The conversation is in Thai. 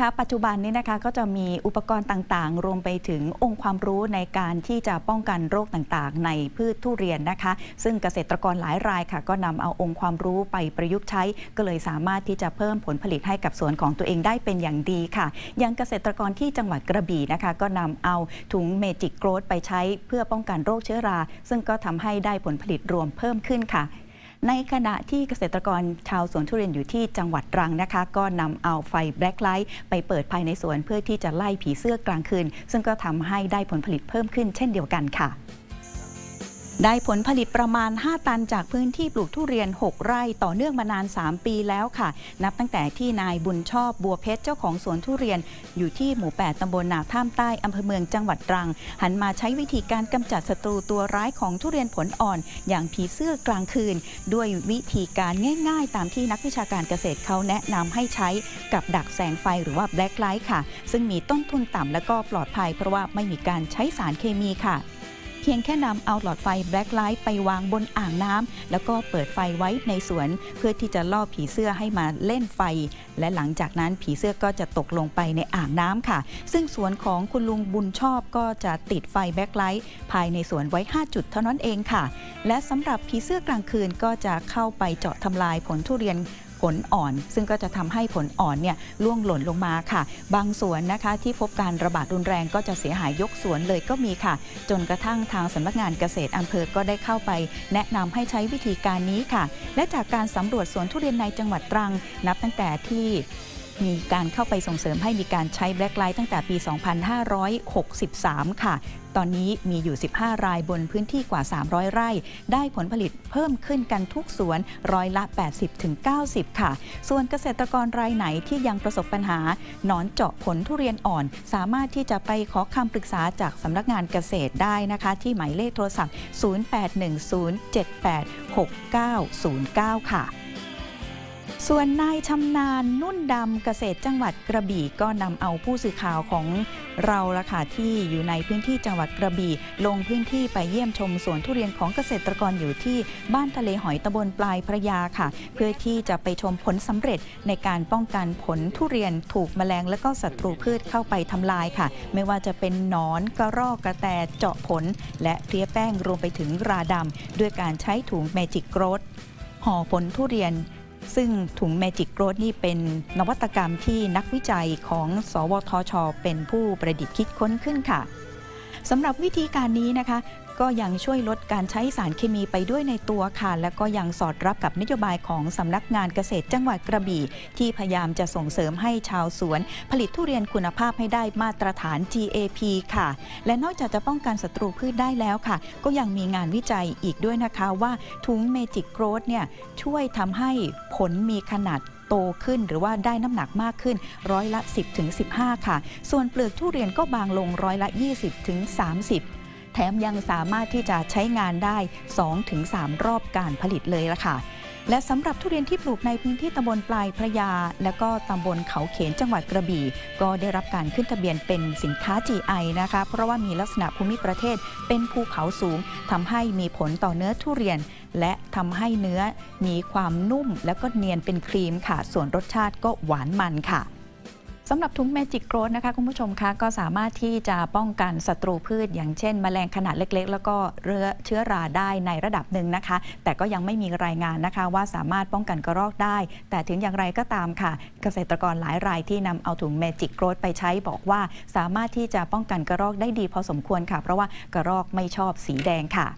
ค่ะปัจจุบันนี้นะคะก็จะมีอุปกรณ์ต่างๆ รวมไปถึงองค์ความรู้ในการที่จะป้องกันโรคต่างๆ ในพืชทุเรียนนะคะ ซึ่งเกษตรกรหลายรายค่ะ ก็นำเอาองค์ความรู้ไปประยุกต์ใช้ ก็เลยสามารถที่จะเพิ่มผลผลิตให้กับสวนของตัวเองได้เป็นอย่างดีค่ะอย่างเกษตรกรที่จังหวัดกระบี่นะคะ ก็นำเอาถุงเมจิกโกรดไปใช้เพื่อป้องกันโรคเชื้อรา ซึ่งก็ทำให้ได้ผลผลิตรวมเพิ่มขึ้นค่ะ ในขณะที่เกษตรกรชาวสวนทุเรียนอยู่ที่จังหวัดตรังนะคะ ก็นำเอาไฟแบล็คไลท์ไปเปิดภายในสวนเพื่อที่จะไล่ผีเสื้อกลางคืน ซึ่งก็ทำให้ได้ผลผลิตเพิ่มขึ้นเช่นเดียวกันค่ะ ได้ผลผลิตประมาณ 5 ตันจากพื้นที่ปลูกทุเรียน 6 ไร่ต่อเนื่องมานาน 3 ปีแล้วค่ะ นับตั้งแต่ที่นายบุญชอบบัวเพชรเจ้าของสวนทุเรียน อยู่ที่หมู่ 8 ตำบลนาท่ามใต้อำเภอเมืองจังหวัดตรัง หันมาใช้วิธีการกำจัดศัตรูตัวร้ายของทุเรียนผลอ่อน อย่างผีเสื้อกลางคืน ด้วยวิธีการง่ายๆ ตามที่นักวิชาการเกษตรเขาแนะนำให้ใช้กับดักแสงไฟหรือว่าแบล็คไลท์ค่ะ ซึ่งมีต้นทุนต่ำและก็ปลอดภัยเพราะว่าไม่มีการใช้สารเคมีค่ะ เพียงแค่นำเอาหลอดไฟแบล็คไลท์ไปวางบนอ่างน้ำแล้วก็เปิดไฟไว้ในสวน เพื่อที่จะล่อผีเสื้อให้มาเล่นไฟ และหลังจากนั้นผีเสื้อก็จะตกลงไปในอ่างน้ำค่ะ ซึ่งสวนของคุณลุงบุญชอบก็จะติดไฟแบล็คไลท์ภายในสวนไว้ 5 จุดเท่านั้นเองค่ะ และสำหรับผีเสื้อกลางคืนก็จะเข้าไปเจาะทำลายผลทุเรียน ลอ่อน ซึ่งก็จะทำให้ผลอ่อนเนี่ยล่วงหล่นลงมาค่ะ บางสวนนะคะที่พบการระบาดรุนแรงก็จะเสียหายยกสวนเลยก็มีค่ะ จนกระทั่งทางสำนักงานเกษตรอำเภอก็ได้เข้าไป แนะนำให้ใช้วิธีการนี้ค่ะ และจากการสำรวจสวนทุเรียนในจังหวัดตรัง นับตั้งแต่ที่ มีการเข้าไปส่งเสริมให้มีการใช้แบล็คไลท์ตั้งแต่ปี 2563 ค่ะ ตอนนี้มีอยู่ 15 รายบนพื้นที่กว่า 300 ไร่ ได้ผลผลิตเพิ่มขึ้นกันทุกสวนร้อยละ 80-90 ค่ะ ส่วนเกษตรกรรายไหนที่ยังประสบปัญหา หนอนเจาะผลทุเรียนอ่อน สามารถที่จะไปขอคำปรึกษาจากสำนักงานเกษตรได้นะคะ ที่หมายเลขโทรศัพท์ 0810786909 ค่ะ ส่วนนายชำนาญนุ่นดำเกษตรจังหวัดกระบี่ก็นำเอาผู้สื่อข่าวของเราละค่ะที่อยู่ในพื้นที่จังหวัดกระบี่ลงพื้นที่ไปเยี่ยมชมสวนทุเรียนของเกษตรกรอยู่ที่บ้านทะเลหอยตำบลปลายพระยาค่ะ เพื่อที่จะไปชมผลสำเร็จในการป้องกันผลทุเรียนถูกแมลงและก็ศัตรูพืชเข้าไปทำลายค่ะ ไม่ว่าจะเป็นหนอนกระรอกกระแตเจาะผล และเพลี้ยแป้งรวมไปถึงราดำด้วยการใช้ถุงเมจิกโกรดห่อผลทุเรียน ซึ่งถุงแมจิกโกรดนี่เป็นนวัตกรรมที่นักวิจัยของ สวทช เป็นผู้ประดิษฐ์คิดค้นขึ้นค่ะ สำหรับวิธีการนี้นะคะ ก็ยังช่วยลดการใช้สารเคมีไปด้วยในตัวค่ะ และก็ยังสอดรับกับนโยบายของสำนักงานเกษตรจังหวัดกระบี่ ที่พยายามจะส่งเสริมให้ชาวสวน ผลิตทุเรียนคุณภาพให้ได้มาตรฐาน GAP ค่ะ และนอกจากจะป้องกันศัตรูพืชได้แล้วค่ะ ก็ยังมีงานวิจัยอีกด้วยนะคะว่าถุงเมจิกโกรดเนี่ยช่วยทำให้ผลมีขนาด โตขึ้น หรือว่าได้น้ำหนักมากขึ้นร้อยละ 10ถึง15 ค่ะ ส่วนเปลือกทุเรียนก็บางลงร้อยละ 20ถึง30แถมยังสามารถที่จะใช้งานได้ 2-3 รอบการผลิตเลยละค่ะ และสำหรับทุเรียนที่ปลูกในพื้นที่ตำบลปลายพระยา และก็ตำบลเขาเขนจังหวัดกระบี่ ก็ได้รับการขึ้นทะเบียนเป็นสินค้า GI นะคะ เพราะว่ามีลักษณะภูมิประเทศเป็นภูเขาสูงทำให้มีผลต่อเนื้อทุเรียน และทำให้เนื้อมีความนุ่ม และก็เนียนเป็นครีมค่ะ ส่วนรสชาติก็หวานมันค่ะ สำหรับทุงเมจิกโกรดนะคะคุณผู้ชมคะก็สามารถที่จะป้องกันศัตรูพืช อย่างเช่นแมลงขนาดเล็ก ๆ แล้วก็เรือเชื้อราได้ในระดับหนึ่งนะคะ แต่ก็ยังไม่มีรายงานนะคะ ว่าสามารถป้องกันกระรอกได้ แต่ถึงอย่างไรก็ตามค่ะ เกษตรกรหลายรายที่นำเอาถุงเมจิกโกรดไปใช้บอกว่า สามารถที่จะป้องกันกระรอกได้ดีพอสมควรค่ะ เพราะว่ากระรอกไม่ชอบสีแดงค่ะ